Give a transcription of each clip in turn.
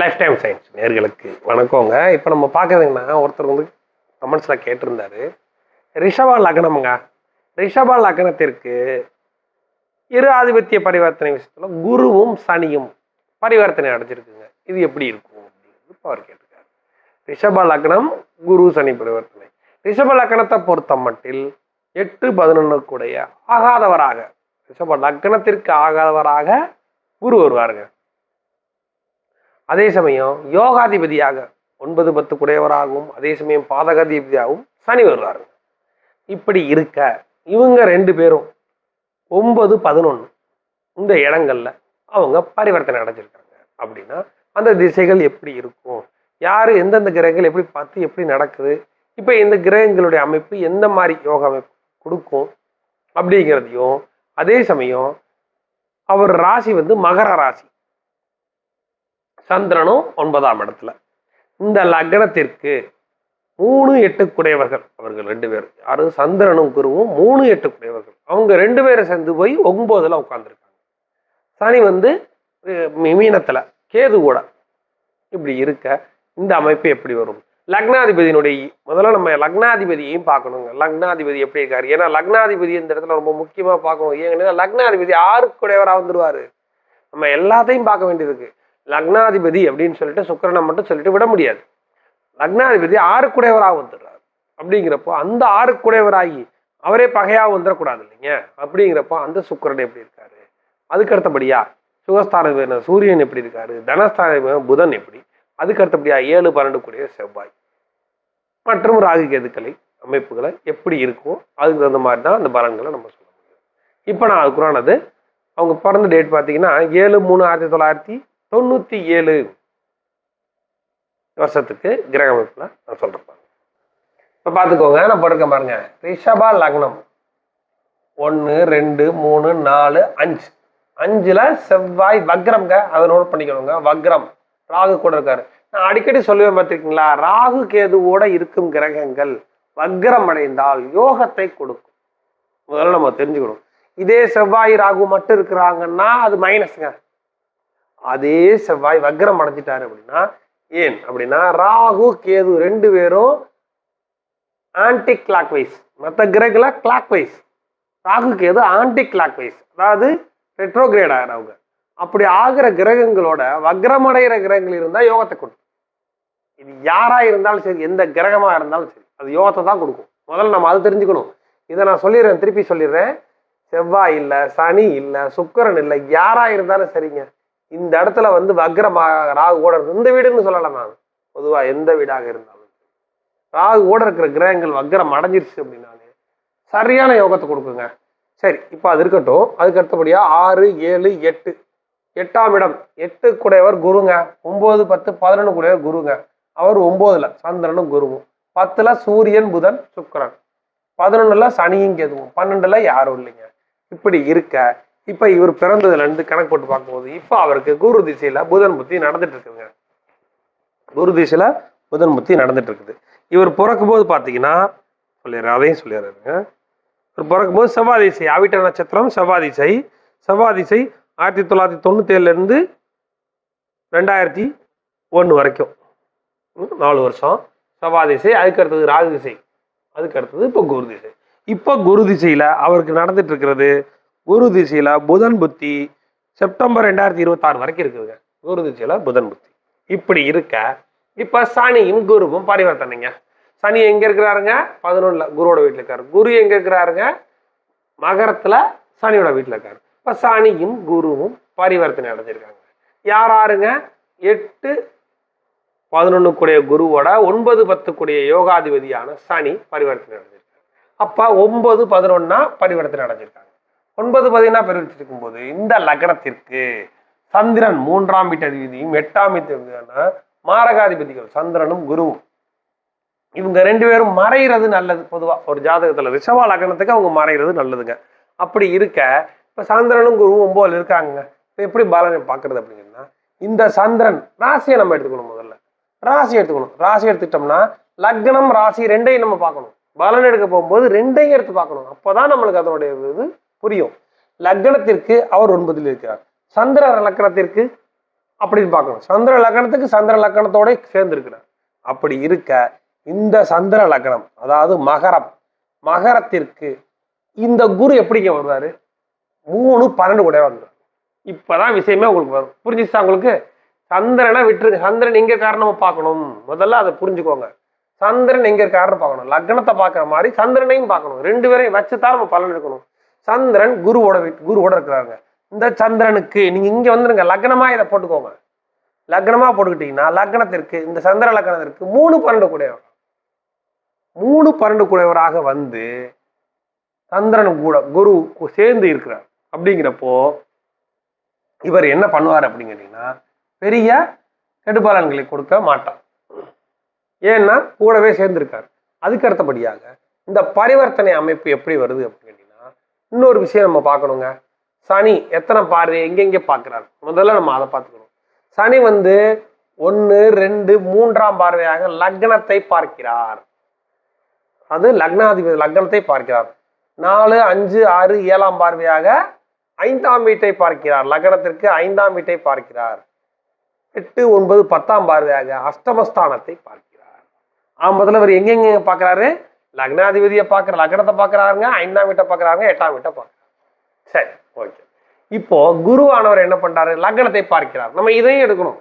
Life time science நேர்களுக்கு வணக்கங்க. இப்போ நம்ம பார்க்குறதுங்கன்னா ஒருத்தர் வந்து கமெண்ட்ஸில் கேட்டிருந்தாரு. ரிஷபா லக்னம்ங்க. ரிஷபா லக்னத்திற்கு இரு ஆதிபத்திய பரிவர்த்தனை விஷயத்தில் குருவும் சனியும் பரிவர்த்தனை அடைஞ்சிருக்குங்க. இது எப்படி இருக்கும் அப்படின்னு இப்போ அவர் கேட்டிருக்காரு. ரிஷப லக்னம் குரு சனி பரிவர்த்தனை. ரிஷப லக்னத்தை பொறுத்த மட்டில் எட்டு பதினொன்றுக்குடைய ஆகாதவராக ரிஷப லக்னத்திற்கு ஆகாதவராக குரு வருவாருங்க. அதே சமயம் யோகாதிபதியாக ஒன்பது பத்து குடையவராகவும் அதே சமயம் பாதகாதிபதியாகவும் சனி வருவார் இப்படி இருக்க இவங்க ரெண்டு பேரும் ஒன்பது பதினொன்று இந்த இடங்கள்ல அவங்க பரிவர்த்தனை அடைஞ்சிருக்காங்க. அப்படின்னா அந்த திசைகள் எப்படி இருக்கும்? யார் எந்தெந்த கிரகங்கள் எப்படி பார்த்து எப்படி நடக்குது? இப்போ இந்த கிரகங்களுடைய அமைப்பு எந்த மாதிரி யோகா அமைப்பு கொடுக்கும்? அப்படிங்கிறதையும் அதே சமயம் அவர் ராசி வந்து மகர ராசி. சந்திரனும் ஒன்பதாம் இடத்துல. இந்த லக்னத்திற்கு மூணு எட்டுக்குடையவர்கள். அவர்கள் ரெண்டு பேரும் யாரு? சந்திரனும் குருவும் மூணு எட்டுக்குடையவர்கள். அவங்க ரெண்டு பேரும் சேர்ந்து போய் ஒன்பதுல உட்காந்துருக்காங்க சனி வந்து மீனத்தில் கேது கூட. இப்படி இருக்க இந்த அமைப்பு எப்படி வரும்? லக்னாதிபதியினுடைய முதல்ல நம்ம லக்னாதிபதியையும் பார்க்கணுங்க. லக்னாதிபதி எப்படி இருக்காரு? ஏன்னா லக்னாதிபதி இந்த இடத்துல ரொம்ப முக்கியமாக பார்க்கணும். ஏன்னா லக்னாதிபதி ஆறுக்குடையவராக வந்துடுவார் நம்ம எல்லாத்தையும் பார்க்க வேண்டியதுக்கு லக்னாதிபதி அப்படின்னு சொல்லிட்டு சுக்கிரனை மட்டும் சொல்லிட்டு விட முடியாது. லக்னாதிபதி ஆறுக்குடையவராக வந்துடுறாரு. அப்படிங்கிறப்போ அந்த ஆறுக்குடையவராகி அவரே பகையாக வந்துடக்கூடாது இல்லைங்க. அப்படிங்கிறப்போ அந்த சுக்கரன் எப்படி இருக்காரு? அதுக்கு அடுத்தபடியா சுகஸ்தான சூரியன் எப்படி இருக்காரு? தனஸ்தான புதன் எப்படி? அதுக்கு அடுத்தபடியா ஏழு பன்னெண்டு கூடிய செவ்வாய். மற்றும் ராகு கேதுக்களை அமைப்புகளை எப்படி இருக்கும் அதுக்கு தகுந்த மாதிரி தான் அந்த பலன்களை நம்ம சொல்ல முடியும். இப்போ நான் அதுக்குறானது அவங்க பிறந்த டேட் பார்த்தீங்கன்னா ஏழு மூணு ஆயிரத்தி தொள்ளாயிரத்தி தொண்ணூற்றி ஏழு வருஷத்துக்கு கிரக அமைப்பில் நான் சொல்கிறேன் இப்போ பார்த்துக்கோங்க நான் போட்டிருக்கேன் பாருங்க. ரிஷபா லக்னம். ஒன்று ரெண்டு மூணு நாலு அஞ்சு. அஞ்சில் செவ்வாய் வக்ரம்ங்க. அதை நோட் பண்ணிக்கணுங்க. வக்ரம். ராகு கூட இருக்காரு. நான் அடிக்கடி சொல்லுவேன் பார்த்துருக்கீங்களா ராகு கேதுவோட இருக்கும் கிரகங்கள் வக்ரம் அடைந்தால் யோகத்தை கொடுக்கும். முதல்ல நம்ம தெரிஞ்சுக்கணும். இதே செவ்வாய் ராகு மட்டும் இருக்கிறாங்கன்னா அது மைனஸ்ங்க அதே செவ்வாய் வக்ரம் அடைஞ்சிட்டாரு அப்படின்னா ஏன் அப்படின்னா ராகு கேது ரெண்டு பேரும் ஆன்டி கிளாக் வைஸ் மற்ற கிரகில் clockwise Rahu Ketu anticlockwise அதாவது ரெட்ரோகிரேட் ஆகிறவங்க அப்படி ஆகிற கிரகங்களோட வக்ரமடைகிற கிரகங்கள் இருந்தால் யோகத்தை கொடுக்கும் இது யாராக இருந்தாலும் சரி எந்த கிரகமாக இருந்தாலும் சரி அது யோகத்தை தான் கொடுக்கும். முதல்ல நம்ம அது தெரிஞ்சுக்கணும். இதை நான் சொல்லிடுறேன் திருப்பி சொல்லிடுறேன். செவ்வாய் இல்லை சனி இல்லை சுக்கரன் இல்லை யாராக இருந்தாலும் சரிங்க. இந்த இடத்துல வந்து வக்ரமாக ராகு கூட இருக்கு. இந்த வீடுன்னு சொல்லலாம்? நான் பொதுவாக எந்த வீடாக இருந்தாலும். ராகு கூட இருக்கிற கிரகங்கள் வக்ரம் அடைஞ்சிருச்சு அப்படின்னாலே சரியான யோகத்தை கொடுக்குங்க. சரி இப்போ அது இருக்கட்டும். அதுக்கு அடுத்தபடியாக ஆறு ஏழு எட்டு. எட்டாம் இடம். எட்டு கூடையவர் குருங்க. ஒம்பது பத்து பதினொன்று கூடையவர் குருங்க. அவர் ஒம்போதில் சந்திரனும் குருவும். பத்துல சூரியன் புதன் சுக்கிரன். பதினொன்னுல சனியும் கேதுவும். பன்னெண்டுல யாரும் இல்லைங்க. இப்படி இருக்க இப்ப இவர் பிறந்ததுல இருந்து கணக்கு போட்டு பார்க்கும்போது இப்ப அவருக்கு குரு திசையில புதன் புத்தி நடந்துட்டு இருக்குங்க குரு திசையில புதன் புத்தி நடந்துட்டு இருக்குது. இவர் பிறக்கும் போது பாத்தீங்கன்னா சொல்லிடுறேன் அதையும் சொல்லிடுறாருங்க இவர் பிறக்கும் போது செவ்வாதிசை அவிட்ட நட்சத்திரம் செவ்வாதிசை செவ்வாதிசை ஆயிரத்தி தொள்ளாயிரத்தி தொண்ணூத்தி இருந்து ரெண்டாயிரத்தி ஒன்று வரைக்கும். நாலு வருஷம். செவ்வாதிசை அதுக்கு அடுத்தது ராகு திசை அதுக்கு அடுத்தது இப்போ குரு திசை. இப்போ குரு திசையில அவருக்கு நடந்துட்டு இருக்கிறது குரு திசையில புதன் புத்தி செப்டம்பர் ரெண்டாயிரத்தி இருபத்தாறு வரைக்கும் இருக்குதுங்க. குரு திசையில புதன் புத்தி. இப்படி இருக்க இப்ப சனியும் குருவும் பரிவர்த்தனைங்க. சனி எங்க இருக்கிறாருங்க? பதினொன்னுல குருவோட வீட்டுல இருக்காரு. குரு எங்க இருக்கிறாருங்க? மகரத்துல சனியோட வீட்டுல இருக்காரு. இப்ப சனியும் குருவும் பரிவர்த்தனை அடைஞ்சிருக்காங்க. யார் யாருங்க? எட்டு பதினொன்று கூடிய குருவோட ஒன்பது பத்து கூடிய யோகாதிபதியான சனி பரிவர்த்தனை அடைஞ்சிருக்காங்க அப்ப ஒன்பது பதினொன்னா பரிவர்த்தனை அடைஞ்சிருக்காங்க. ஒன்பது பதினா பரிவர்த்திருக்கும் போது இந்த லக்னத்திற்கு சந்திரன் மூன்றாம் வீட்டு அதிபதியும் எட்டாம் வீட்டு அதிபதியான மாரகாதிபதிகள் சந்திரனும் குருவும். இவங்க ரெண்டு பேரும் மறைகிறது நல்லது. பொதுவாக ஒரு ஜாதகத்தில் ரிஷபா லக்னத்துக்கு அவங்க மறைகிறது நல்லதுங்க. அப்படி இருக்க இப்போ சந்திரனும் குருவும் ஒன்பதுல இருக்காங்க. இப்போ எப்படி பலனை பார்க்கறது அப்படிங்கன்னா இந்த சந்திரன் ராசியை நம்ம எடுத்துக்கணும் முதல்ல. ராசி எடுத்துக்கணும். ராசி எடுத்துக்கிட்டோம்னா லக்னம் ராசி ரெண்டையும் நம்ம பார்க்கணும். பலன் எடுக்க போகும்போது ரெண்டையும் எடுத்து பார்க்கணும். அப்போதான் நம்மளுக்கு அதனுடைய இது புரியும். லக்னத்திற்கு அவர் ஒன்பதில் இருக்கிறார். சந்திர லக்னத்திற்கு அப்படின்னு பார்க்கணும். சந்திர லக்னத்துக்கு சந்திர லக்னத்தோட சேர்ந்து இருக்கிறார். அப்படி இருக்க இந்த சந்திர லக்னம் அதாவது மகரம் மகரத்திற்கு இந்த குரு எப்படிங்க வருவாரு? மூணு பன்னெண்டு கூட வந்துடும் இப்பதான் விஷயமே உங்களுக்கு வரும். புரிஞ்சுச்சா உங்களுக்கு? சந்திரனை விட்டுருங்க சந்திரன் எங்க காரணமா பார்க்கணும். முதல்ல அதை புரிஞ்சுக்கோங்க. சந்திரன் எங்க காரணம் பார்க்கணும். லக்னத்தை பார்க்குற மாதிரி சந்திரனையும் பார்க்கணும். ரெண்டு பேரையும் வச்சு தான் நம்ம பலன் எடுக்கணும். சந்திரன் குருவோட வீட்டு குருவோட இருக்கிறாங்க. இந்த சந்திரனுக்கு நீங்க இங்க வந்துருங்க. லக்னமா இதை போட்டுக்கோங்க. லக்னமா போட்டுக்கிட்டீங்கன்னா லக்னத்திற்கு இந்த சந்திர லக்னத்திற்கு மூணு பன்னெண்டு கூடையவர். மூணு பன்னெண்டு கூடையவராக வந்து சந்திரன் கூட குரு சேர்ந்து இருக்கிறார். அப்படிங்கிறப்போ இவர் என்ன பண்ணுவார் அப்படின்னு கேட்டீங்கன்னா பெரிய கெடுபாலன்களை கொடுக்க மாட்டார். ஏன்னா கூடவே சேர்ந்திருக்கார். அதுக்கு அடுத்தபடியாக இந்த பரிவர்த்தனை அமைப்பு எப்படி வருது அப்படின்னு இன்னொரு விஷயம் நம்ம பார்க்கணுங்க. சனி எத்தனை பாரு எங்கெங்கே பார்க்குறாரு? முதல்ல நம்ம அதை பார்த்துக்கணும். சனி வந்து ஒன்று ரெண்டு மூன்றாம் பார்வையாக லக்னத்தை பார்க்கிறார். அது லக்னாதிபதி லக்னத்தை பார்க்கிறார். நாலு அஞ்சு ஆறு ஏழாம் பார்வையாக ஐந்தாம் வீட்டை பார்க்கிறார். லக்னத்திற்கு ஐந்தாம் வீட்டை பார்க்கிறார். எட்டு ஒன்பது பத்தாம் பார்வையாக அஷ்டமஸ்தானத்தை பார்க்கிறார். ஆ முதல்ல அவர் எங்கெங்க பார்க்கறாரு? லக்னாதிபதியை பார்க்குற லக்னத்தை பார்க்கறாருங்க ஐந்தாம் வீட்டை பார்க்கறாங்க எட்டாம் வீட்டை பார்க்குறாங்க சரி ஓகே. இப்போ குருவானவர் என்ன பண்ணுறாரு லக்னத்தை பார்க்கிறார். நம்ம இதையும் எடுக்கணும்.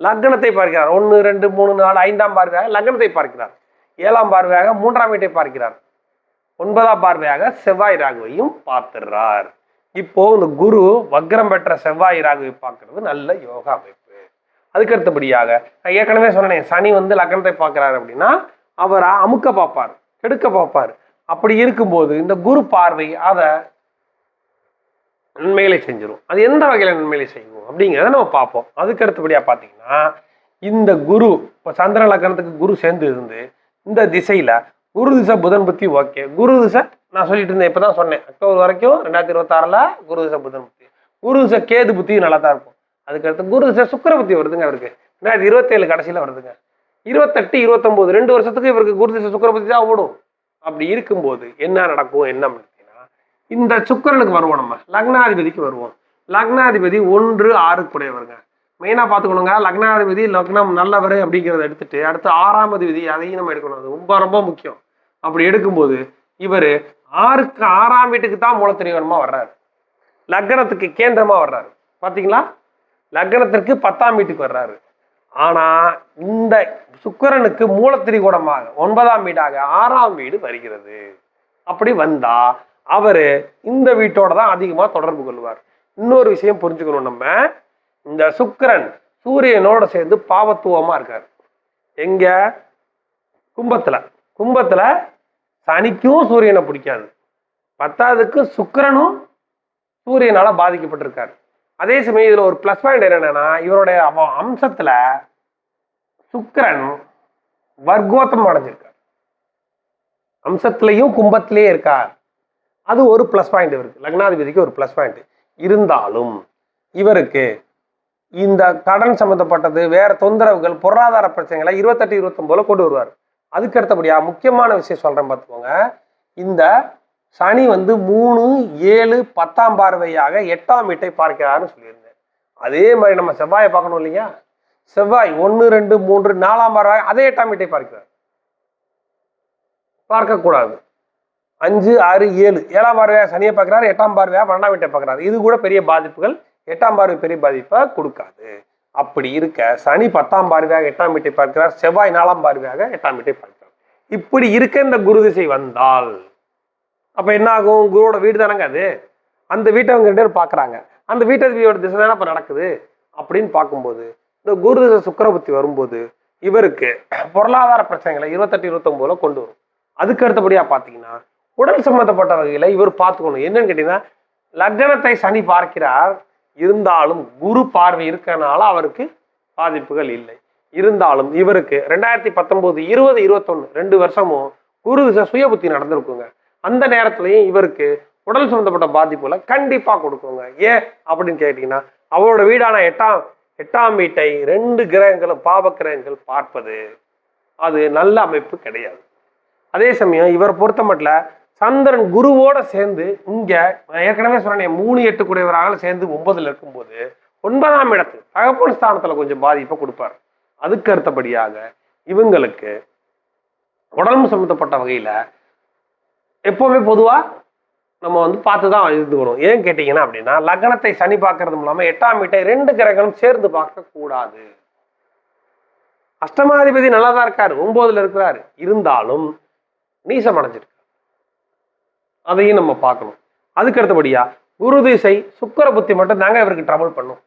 லக்னத்தை பார்க்கிறார். ஒன்று ரெண்டு மூணு நாலு ஐந்தாம் பார்வையாக லக்னத்தை பார்க்கிறார். ஏழாம் பார்வையாக மூன்றாம் வீட்டை பார்க்கிறார். ஒன்பதாம் பார்வையாக செவ்வாய் ராகுவையும் பார்த்துடுறார். இப்போ இந்த குரு வக்ரம் பெற்ற செவ்வாய் ராகுவை பார்க்கறது நல்ல யோகா அமைப்பு. அதுக்கு அடுத்தபடியாக நான் ஏற்கனவே சொன்னேன் சனி வந்து லக்னத்தை பார்க்குறாரு அப்படின்னா அவரை அமுக்க பார்ப்பார். கெடுக்க பார்ப்பார். அப்படி இருக்கும்போது இந்த குரு பார்வை அதை நன்மைகளை செஞ்சிடும் அது எந்த வகையில நன்மைகளை செய்யும் அப்படிங்கிறத நம்ம பார்ப்போம். அதுக்கு அடுத்தபடியாக பார்த்தீங்கன்னா இந்த குரு இப்போ சந்திர லக்கணத்துக்கு குரு சேர்ந்து இருந்து இந்த திசையில குரு திசை புதன் புத்தி ஓகே. குரு திசை நான் சொல்லிட்டு இருந்தேன் இப்பதான் சொன்னேன். அக்டோபர் வரைக்கும் ரெண்டாயிரத்தி இருபத்தாறில் குரு திசை புதன் புத்தி. குரு திசை கேது புத்தி நல்லா தான் இருக்கும். அதுக்கடுத்து குரு திசை சுக்கர புத்தி வருதுங்க அவருக்கு. ரெண்டாயிரத்தி இருபத்தேழு கடைசியில வருதுங்க. இருபத்தெட்டு இருபத்தொம்போது ரெண்டு வருஷத்துக்கு இவருக்கு குரு சுக்கரபதி தான் ஓடும். அப்படி இருக்கும்போது என்ன நடக்கும் என்ன அப்படின்னா இந்த சுக்கிரனுக்கு வருவோம் நம்ம. லக்னாதிபதிக்கு வருவோம். லக்னாதிபதி ஒன்று ஆறு குடையவருங்க மெயினாக பார்த்துக்கணுங்க. லக்னாதிபதி லக்னம் நல்லவர் அப்படிங்கிறத எடுத்துட்டு அடுத்து ஆறாம் அதிபதி அதையும் நம்ம எடுக்கணும். அது ரொம்ப ரொம்ப முக்கியம். அப்படி எடுக்கும்போது இவர் ஆறுக்கு ஆறாம் வீட்டுக்கு தான் மூலத்திரிகரமா வர்றாரு. லக்னத்துக்கு கேந்திரமா வர்றாரு. பாத்தீங்களா? லக்னத்திற்கு பத்தாம் வீட்டுக்கு வர்றாரு. ஆனா இந்த சுக்கிரனுக்கு மூலத்திரிகூடமாக ஒன்பதாம் வீடாக ஆறாம் வீடு வருகிறது. அப்படி வந்தா அவரு இந்த வீட்டோட தான் அதிகமா தொடர்பு கொள்வார். இன்னொரு விஷயம் புரிஞ்சுக்கணும் நம்ம. இந்த சுக்கிரன் சூரியனோட சேர்ந்து பாவத்துவமா இருக்காரு. எங்க? கும்பத்துல. கும்பத்துல சனிக்கும் சூரியனை பிடிக்காது. பத்தாவதுக்கு சுக்கிரனும் சூரியனால பாதிக்கப்பட்டிருக்காரு. அதே சமயம் இதுல ஒரு ப்ளஸ் பாயிண்ட் என்னென்னா இவருடைய அவ- அம்சத்துல சுக்கிரன் வர்க்கோத்தம் அடைஞ்சிருக்கார். அம்சத்திலையும் கும்பத்திலேயே இருக்கார். அது ஒரு ப்ளஸ் பாயிண்ட் இவருக்கு. லக்னாதிபதிக்கு ஒரு ப்ளஸ் பாயிண்ட் இருந்தாலும் இவருக்கு இந்த கடன் சம்மந்தப்பட்டது வேற தொந்தரவுகள் பொருளாதார பிரச்சனைகளை இருபத்தெட்டு இருபத்தொம்போல கொண்டு வருவார். அதுக்கு அடுத்தபடியா முக்கியமான விஷயம் சொல்கிறேன் பார்த்துக்கோங்க இந்த சனி வந்து மூணு ஏழு பத்தாம் பார்வையாக எட்டாம் வீட்டை பார்க்கிறாருன்னு சொல்லியிருந்தேன். அதே மாதிரி நம்ம செவ்வாயை பார்க்கணும் இல்லையா? செவ்வாய் ஒன்று ரெண்டு மூன்று நாலாம் பார்வை அதே எட்டாம் வீட்டை பார்க்கிறார். பார்க்கக்கூடாது. அஞ்சு ஆறு ஏழு. ஏழாம் பார்வையாக சனியை பார்க்குறாரு எட்டாம் பார்வையாக பன்னெண்டாம் வீட்டை பார்க்குறாரு. இது கூட பெரிய பாதிப்புகள் எட்டாம் பார்வை பெரிய பாதிப்பை கொடுக்காது. அப்படி இருக்க சனி பத்தாம் பார்வையாக எட்டாம் வீட்டை பார்க்கிறார் செவ்வாய் நாலாம் பார்வையாக எட்டாம் வீட்டை பார்க்கிறார். இப்படி இருக்க இந்த குரு திசை வந்தால் அப்போ என்ன ஆகும் குருவோட வீடு தானங்க அது. அந்த வீட்டை அவங்க ரெண்டு பேரும் பார்க்குறாங்க அந்த வீட்டதிபதியோட திசை தானே இப்போ நடக்குது? அப்படின்னு பார்க்கும்போது இந்த குரு திசை சுக்கிரபுத்தி வரும்போது இவருக்கு பொருளாதார பிரச்சனைகளை இருபத்தெட்டு இருபத்தொம்போதுல கொண்டு வரும். அதுக்கு அடுத்தபடியாக பார்த்தீங்கன்னா உடல் சம்மந்தப்பட்ட வகையில் இவர் பார்த்துக்கணும். என்னன்னு கேட்டிங்கன்னா லக்னத்தை சனி பார்க்கிறார். இருந்தாலும் குரு பார்வை இருக்கனால அவருக்கு பாதிப்புகள் இல்லை. இருந்தாலும் இவருக்கு ரெண்டாயிரத்தி பத்தொம்போது இருபது இருபத்தொன்னு ரெண்டு வருஷமும் குரு திசை சுய புத்தி நடந்திருக்குங்க. அந்த நேரத்துலையும் இவருக்கு உடல் சம்பந்தப்பட்ட பாதிப்புகளை கண்டிப்பாக கொடுக்குங்க ஏன் அப்படின்னு கேட்டிங்கன்னா அவரோட வீடான எட்டாம் எட்டாம் வீட்டை ரெண்டு கிரகங்களும் பாப கிரகங்கள் பார்ப்பது. அது நல்ல அமைப்பு கிடையாது. அதே சமயம் இவர் பொறுத்த மட்டும் சந்திரன் குருவோட சேர்ந்து இங்கே நான் ஏற்கனவே சொன்னேன் மூணு எட்டு கூடியவராக சேர்ந்து ஒன்பதில் இருக்கும்போது ஒன்பதாம் இடத்து தகப்பன் ஸ்தானத்தில் கொஞ்சம் பாதிப்பை கொடுப்பார். அதுக்கு அடுத்தபடியாக இவங்களுக்கு உடம்பு சம்மந்தப்பட்ட வகையில் எப்போவுமே பொதுவா நம்ம வந்து பார்த்து தான் இருந்துக்கணும். ஏன் கேட்டிங்கன்னா அப்படின்னா லக்னத்தை சனி பார்க்கறது மூலமாக எட்டாம் வீட்டை ரெண்டு கிரகங்களும் சேர்ந்து பார்க்கக்கூடாது. அஷ்டமாதிபதி நல்லா தான் இருக்காரு. ஒன்பதுல இருக்கிறாரு. இருந்தாலும் நீசம் அடைஞ்சிருக்கு. அதையும் நம்ம பார்க்கணும். அதுக்கு அடுத்தபடியா குரு திசை சுக்கிர புத்தி மட்டும் தாங்க இவருக்கு ட்ரபிள் பண்ணும்.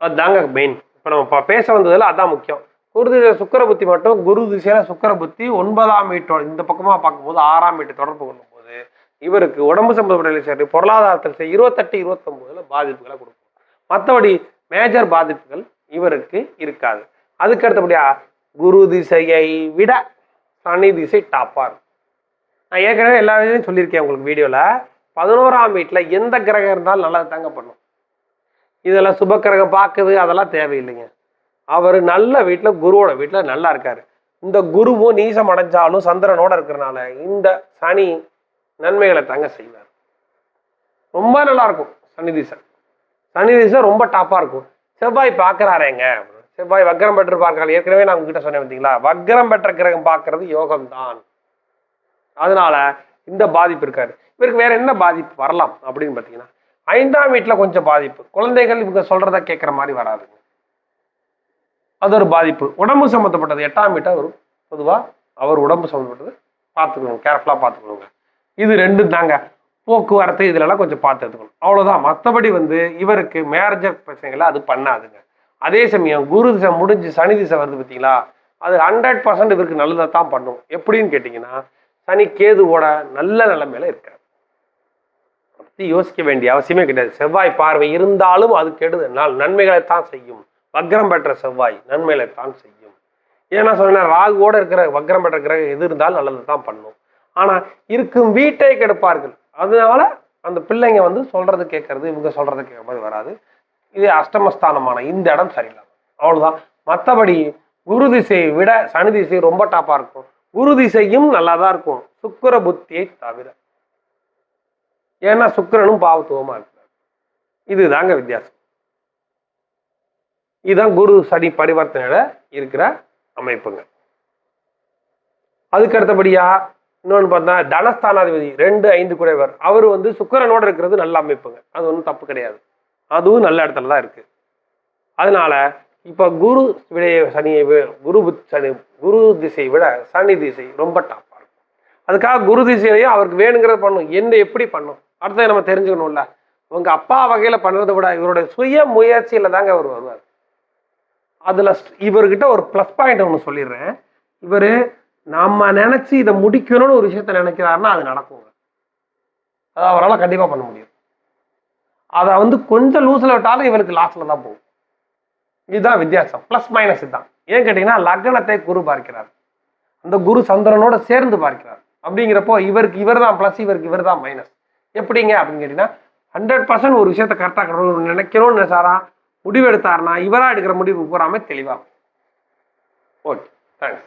அதுதாங்க மெயின் இப்போ நம்ம ப- பேச வந்ததில் அதான் முக்கியம். குரு திசை சுக்கர புத்தி மட்டும் குரு திசையில சுக்கர புத்தி ஒன்பதாம் வீட்டோட இந்த பக்கமா பார்க்கும்போது ஆறாம் வீட்டு தொடர்பு கொள்ளும் போது இவருக்கு உடம்பு சம்பந்தப்பட்ட சரி பொருளாதாரத்தில் சரி இருபத்தெட்டு இருபத்தொன்பதுல பாதிப்புகளை கொடுக்கும். மற்றபடி மேஜர் பாதிப்புகள் இவருக்கு இருக்காது. அதுக்கு அடுத்தபடியா குரு திசையை விட சனி திசை டாப்பாக இருக்கும். நான் ஏற்கனவே எல்லா விஷயத்தையும் சொல்லியிருக்கேன் உங்களுக்கு வீடியோவில் பதினோராம் வீட்டில் எந்த கிரகம் இருந்தாலும் நல்லது தாங்க பண்ணும். இதெல்லாம் சுப கிரகம் பார்க்குது அதெல்லாம் தேவையில்லைங்க. அவர் நல்ல வீட்டில் குருவோட வீட்டில் நல்லா இருக்காரு. இந்த குருவும் நீசம் அடைஞ்சாலும் சந்திரனோட இருக்கிறனால இந்த சனி நன்மைகளை தாங்க செய்வார். ரொம்ப நல்லா இருக்கும் சனி திசை. சனி திசை ரொம்ப டாப்பாக இருக்கும். செவ்வாய் பார்க்குறாரேங்க. செவ்வாய் வக்ரம் பெற்று பார்க்கறாரு ஏற்கனவே நான் உங்ககிட்ட சொன்னேன் பார்த்தீங்களா? வக்ரம் பெற்ற கிரகம் பார்க்கறது யோகம் தான் அதனால இந்த பாதிப்பு இருக்காரு இவருக்கு வேற என்ன பாதிப்பு? வரலாம் அப்படின்னு பார்த்தீங்கன்னா ஐந்தாம் வீட்டில் கொஞ்சம் பாதிப்பு. குழந்தைகள் இவங்க சொல்றத கேட்குற மாதிரி வராதுங்க. அது ஒரு பாதிப்பு. உடம்பு சம்மந்தப்பட்டது எட்டாம் வீட்டாக வரும். பொதுவாக அவர் உடம்பு சம்மந்தப்பட்டது பார்த்துக்கணும் கேர்ஃபுல்லாக பார்த்துக்கணுங்க. இது ரெண்டு தாங்க. போக்குவரத்து இதுலலாம் கொஞ்சம் பார்த்து எடுத்துக்கணும். அவ்வளோதான் மற்றபடி வந்து இவருக்கு மேரேஜர் பிரச்சனைகளை அது பண்ணாதுங்க. அதே சமயம் குரு திசை முடிஞ்சு சனி திசை வருது பார்த்தீங்களா அது ஹண்ட்ரட் பர்சன்ட் இவருக்கு நல்லதை தான் பண்ணும். எப்படின்னு கேட்டிங்கன்னா சனி கேதுவோட நல்ல நிலைமையில இருக்கார். பற்றி யோசிக்க வேண்டிய அவசியமே கிடையாது. செவ்வாய் பார்வை இருந்தாலும் அது கெடுது நாள் நன்மைகளை தான் செய்யும். வக்ரம் பெற்ற செவ்வாய் நன்மைகளை தான் செய்யும் ஏன்னா சொன்னேன் ராகுவோட இருக்கிற வக்ரம் பெற்ற கிரகம் எது இருந்தாலும் நல்லது தான் பண்ணும். ஆனா இருக்கும் வீட்டை கெடுப்பார்கள். அதனால அந்த பிள்ளைங்க வந்து சொல்றது கேட்கறது இவங்க சொல்றது கேட்கற மாதிரி வராது. இது அஷ்டமஸ்தானமான இந்த இடம் சரியில்லாம. அவ்வளவுதான். மற்றபடி குரு திசையை விட சனி திசை ரொம்ப டாப்பா இருக்கும். குரு திசையும் நல்லா தான் இருக்கும். சுக்கர புத்தியை தவிர. ஏன்னா சுக்கிரனும் பாவத்துவமா இருக்கிறார். இதுதாங்க வித்தியாசம். இதுதான் குரு சனி பரிவர்த்தனையில இருக்கிற அமைப்புங்க. அதுக்கு அடுத்தபடியா இன்னொன்று பார்த்தா தனஸ்தானாதிபதி ரெண்டு ஐந்து குறைவர். அவர் வந்து சுக்கரனோட இருக்கிறது நல்ல அமைப்புங்க. அது ஒன்றும் தப்பு கிடையாது. அதுவும் நல்ல இடத்துல தான் இருக்கு. அதனால இப்போ குரு விடைய சனியை வி- குரு சனி குரு திசையை விட சனி திசை ரொம்ப டாப்பாக இருக்கும். அதுக்காக குரு திசையிலையும் அவருக்கு வேணுங்கிறத பண்ணும் என்ன எப்படி பண்ணும் அடுத்தது நம்ம தெரிஞ்சுக்கணும்ல. உங்க அப்பா வகையில பண்றதை விட இவருடைய சுய முயற்சியில் தாங்க அவர் வருவார். அதில் இவர்கிட்ட ஒரு ப்ளஸ் பாயிண்ட் ஒன்று சொல்லிடுறேன். இவர் நம்ம நினச்சி இதை முடிக்கணும்னு ஒரு விஷயத்த நினைக்கிறாருன்னா அது நடக்குங்க. அதை அவரால் கண்டிப்பாக பண்ண முடியும். அதை வந்து கொஞ்சம் லூஸில் விட்டாலும் இவருக்கு லாஸில் தான் போகும். இதுதான் வித்தியாசம். ப்ளஸ் மைனஸ் இதுதான். ஏன் கேட்டிங்கன்னா லக்னத்தை குரு பார்க்கிறார். அந்த குரு சந்திரனோட சேர்ந்து பார்க்கிறார். அப்படிங்கிறப்போ இவருக்கு இவர் தான் ப்ளஸ் இவருக்கு இவர் தான் மைனஸ் எப்படிங்க? அப்படின்னு கேட்டிங்கன்னா ஹண்ட்ரட் பர்சன்ட் ஒரு விஷயத்த கரெக்டாக நினைக்கணும்னு நினைச்சாரா? முடிவு எடுத்தாருன்னா இவரா எடுக்கிற முடிவு பூராமே தெளிவாகும் ஓகே தேங்க்ஸ்